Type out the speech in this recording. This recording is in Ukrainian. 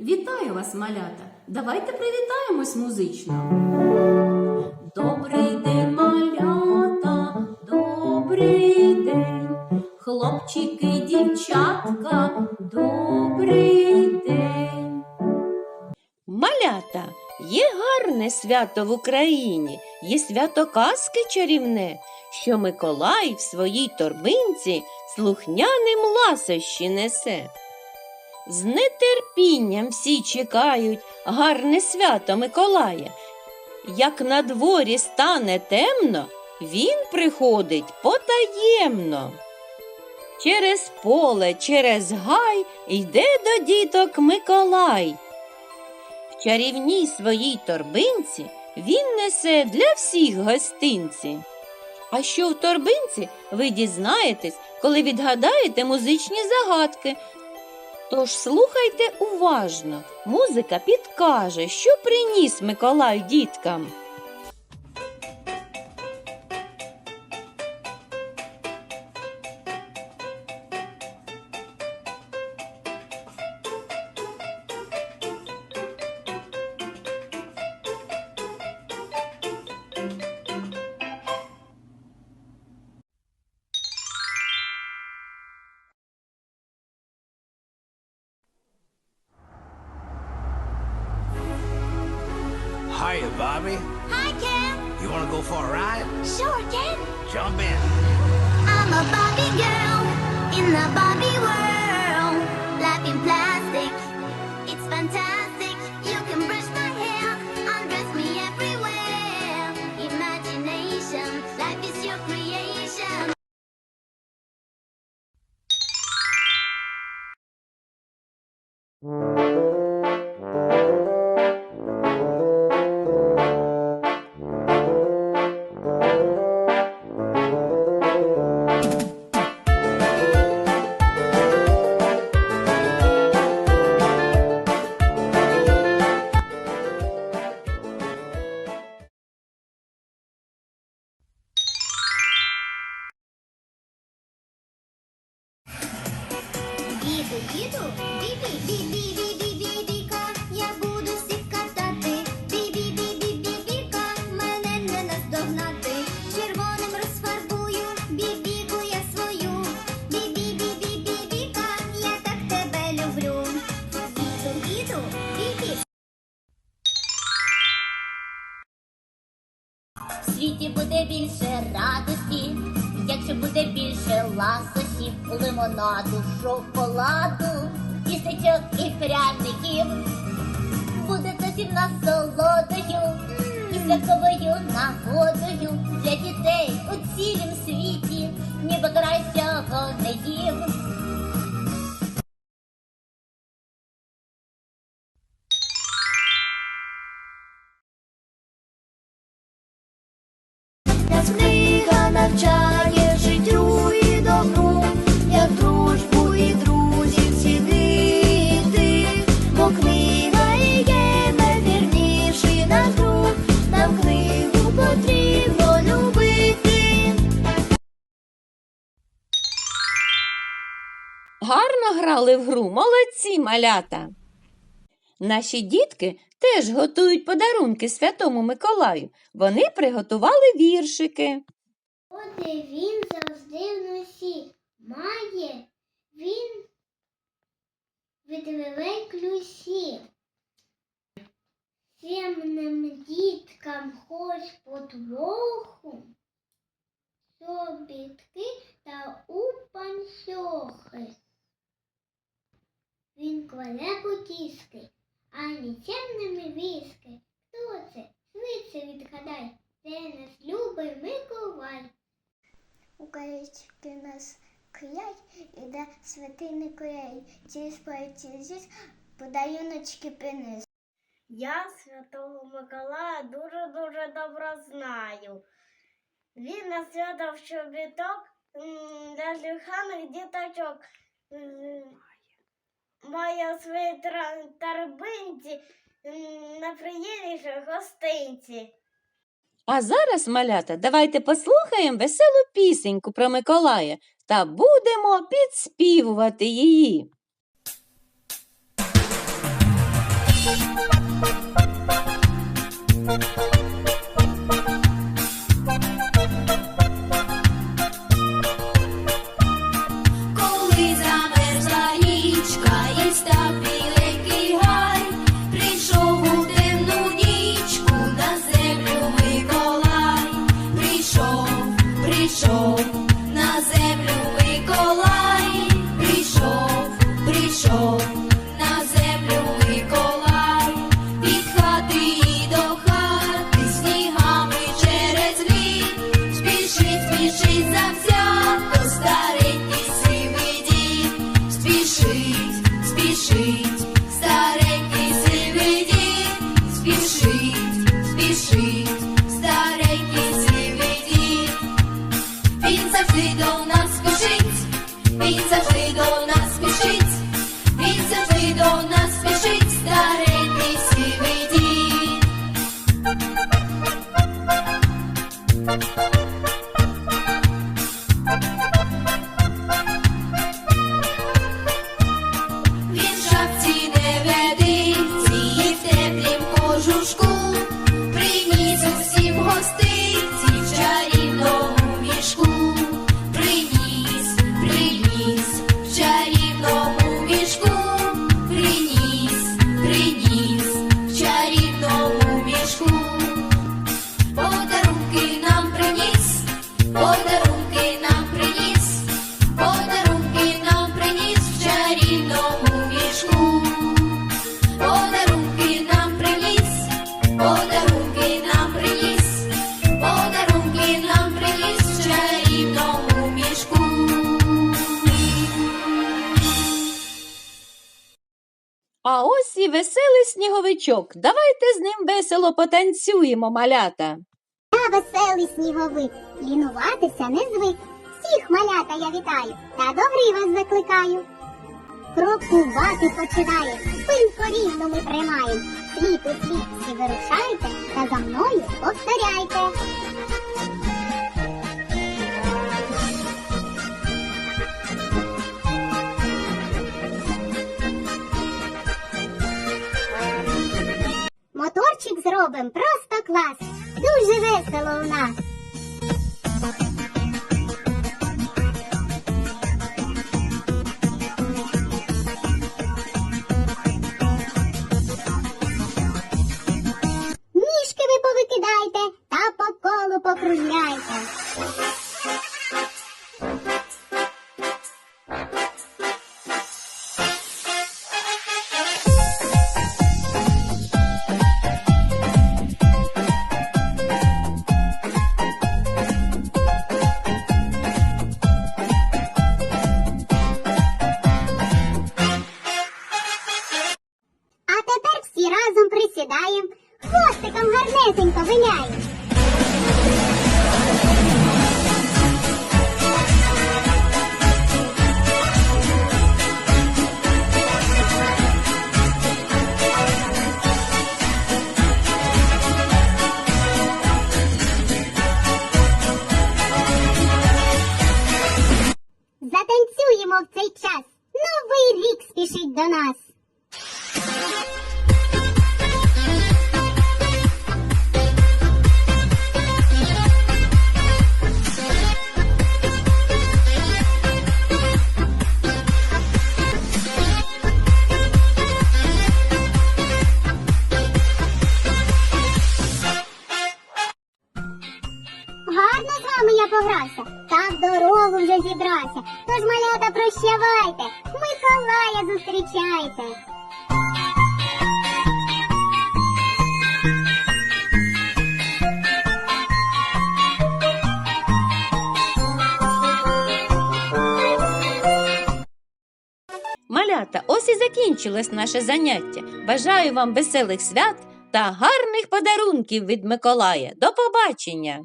Вітаю вас, малята! Давайте привітаємось музично. Добрий день, малята, добрий день. Хлопчики, дівчатка, добрий день. Малята, є гарне свято в Україні, є свято казки чарівне, що Миколай в своїй торбинці слухняним ласощі несе. З нетерпінням всі чекають гарне свято Миколая. Як на дворі стане темно, він приходить потаємно. Через поле, через гай йде до діток Миколай. В чарівній своїй торбинці він несе для всіх гостинці. А що в торбинці, ви дізнаєтесь, коли відгадаєте музичні загадки. Тож слухайте уважно, музика підкаже, що приніс Миколай діткам. Bobby. Hi, Ken. You want to go for a ride? Sure, Ken. Jump in. I'm a Barbie girl in the Barbie world. Life in plastic, it's fantastic. Світі буде більше радості, якщо буде більше ласощів, лимонаду, шоколаду, кістечок і пряників. Буде це всім насолодою і святковою нагодою для дітей у цілім світі, ніби кращого не їм. Книга навчає життю і добру, як дружбу і друзів цінити, бо книга є найвірніший наш друг, нам книгу потрібно любити. Гарно грали в гру, молодці малята. Наші дітки теж готують подарунки святому Миколаю. Вони приготували віршики. Оде він завжди в носі. Має він видвивей клюсі. Сімним діткам хоч потроху, собітки та у панчохи. Він кладе потіски, нічемними віски. Хто це? Швидше відгадай. Це наш любий Миколай. Українські нас киять, іде святий Миколай. Ці сплеті зіс подаруночки принес. Я святого Миколая дуже-дуже добре знаю. Він на свято в чобіток м, для слуханих діточок має у своїй торбинці м, найприємніші гостинці. А зараз, малята, давайте послухаємо веселу пісеньку про Миколая та будемо підспівувати її. Коли 手。Він завжди до і веселий сніговичок. Давайте з ним весело потанцюємо, малята. Я веселий сніговик, лінуватися не звик. Всіх малята я вітаю та до гри вас закликаю. Крокувати починає, спинку рівно ми тримаємо. Слід у слід всі вирушайте та за мною повторяйте. Зробим просто клас. Дуже весело у нас. Ніжки ви повикидайте та по колу покружляйте. До нас. Зустрічайте. Малята, ось і закінчилось наше заняття. Бажаю вам веселих свят та гарних подарунків від Миколая. До побачення!